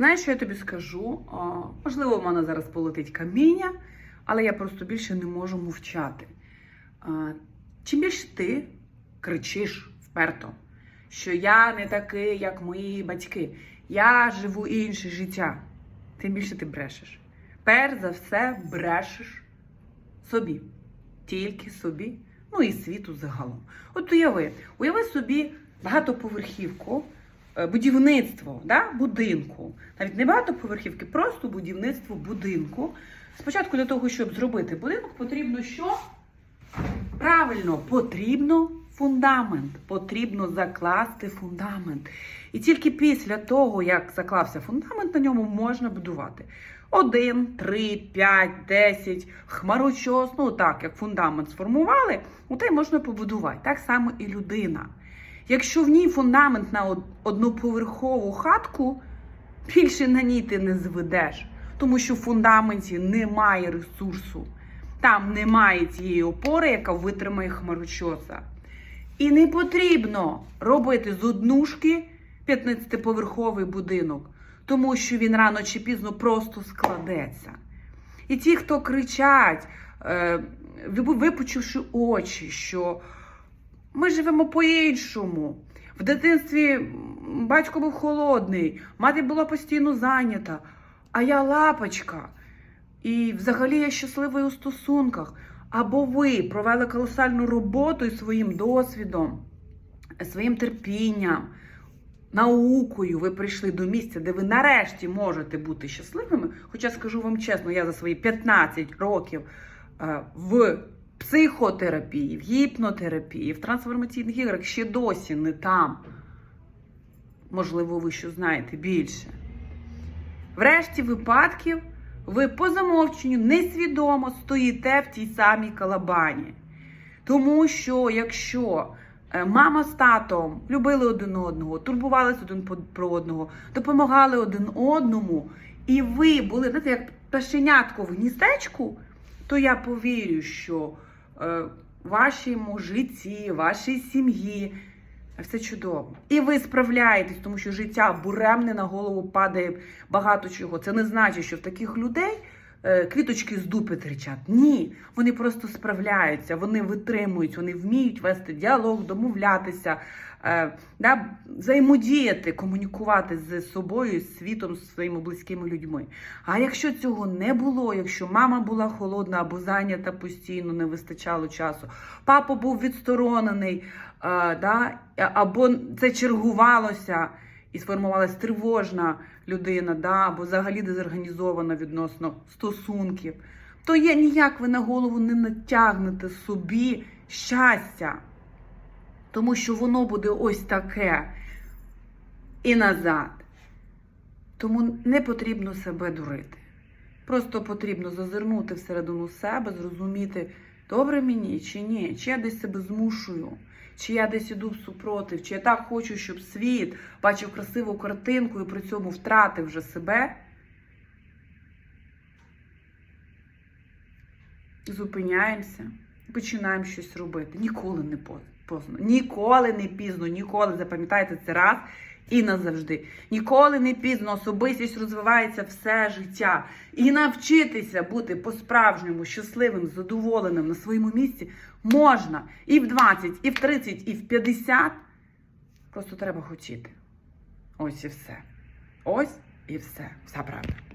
Знаєш, що я тобі скажу? А, можливо, в мене зараз полетить каміння, але я просто більше не можу мовчати. А, чим більше ти кричиш вперто, що я не такий, як мої батьки, я живу інше життя, тим більше ти брешеш. Перш за все, брешеш собі, тільки собі, ну і світу загалом. От уяви, уяви собі багатоповерхівку, е, будівництво да, будинку. Навіть не багатоповерхівки, просто будівництво будинку. Спочатку для того, щоб зробити будинок, потрібно що? Правильно, потрібно фундамент. Потрібно закласти фундамент. І тільки після того, як заклався фундамент, на ньому можна будувати. Один, три, п'ять, десять, хмарочос, ну так, як фундамент сформували, у те можна побудувати. Так само і людина. Якщо в ній фундамент на одноповерхову хатку, більше на ній ти не зведеш, тому що в фундаменті немає ресурсу. Там немає цієї опори, яка витримає хмарочоса. І не потрібно робити з однушки 15-поверховий будинок, тому що він рано чи пізно просто складеться. І ті, хто кричать, е, випучивши очі, що ми живемо по-іншому. В дитинстві батько був холодний, мати була постійно зайнята, а я лапочка. І взагалі я щасливий у стосунках. Або ви провели колосальну роботу із своїм досвідом, своїм терпінням, наукою. Ви прийшли до місця, де ви нарешті можете бути щасливими. Хоча скажу вам чесно, я за свої 15 років е, в психотерапії, в гіпнотерапії, в трансформаційних іграх ще досі не там. Можливо, ви що знаєте більше. Врешті випадків ви по замовченню несвідомо стоїте в тій самій калабані. Тому що якщо е, мама з татом любили один одного, турбувалися один про одного, допомагали один одному, і ви були знаєте, як пташенятко в гніздечку, то я повірю, що вашому житті, вашій сім'ї все чудово. І ви справляєтесь, тому що життя буремне на голову падає багато чого. Це не значить, що в таких людей е, квіточки з дупи тричать. Ні, вони просто справляються, вони витримують, вони вміють вести діалог, домовлятися, е, да, взаємодіяти, комунікувати з собою, з світом, з своїми близькими людьми. А якщо цього не було, якщо мама була холодна або зайнята постійно, не вистачало часу, папа був відсторонений, е, да, або це чергувалося і сформувалася тривожна людина, да, або взагалі дезорганізована відносно стосунків, то є ніяк ви на голову не натягнете собі щастя, тому що воно буде ось таке і назад. Тому не потрібно себе дурити. Просто потрібно зазирнути всередину себе, зрозуміти, добре мені чи ні, чи я десь себе змушую, чи я десь іду супротив, чи я так хочу, щоб світ бачив красиву картинку і при цьому втратив вже себе. Зупиняємося починаємо щось робити. Ніколи не поз- поздно. Ніколи не пізно, ніколи запам'ятайте це раз і назавжди. Ніколи не пізно особистість розвивається все життя. І навчитися бути по-справжньому щасливим, задоволеним на своєму місці можна і в 20, і в 30, і в 50. Просто треба хотіти. Ось і все. Ось і все. Вся правда.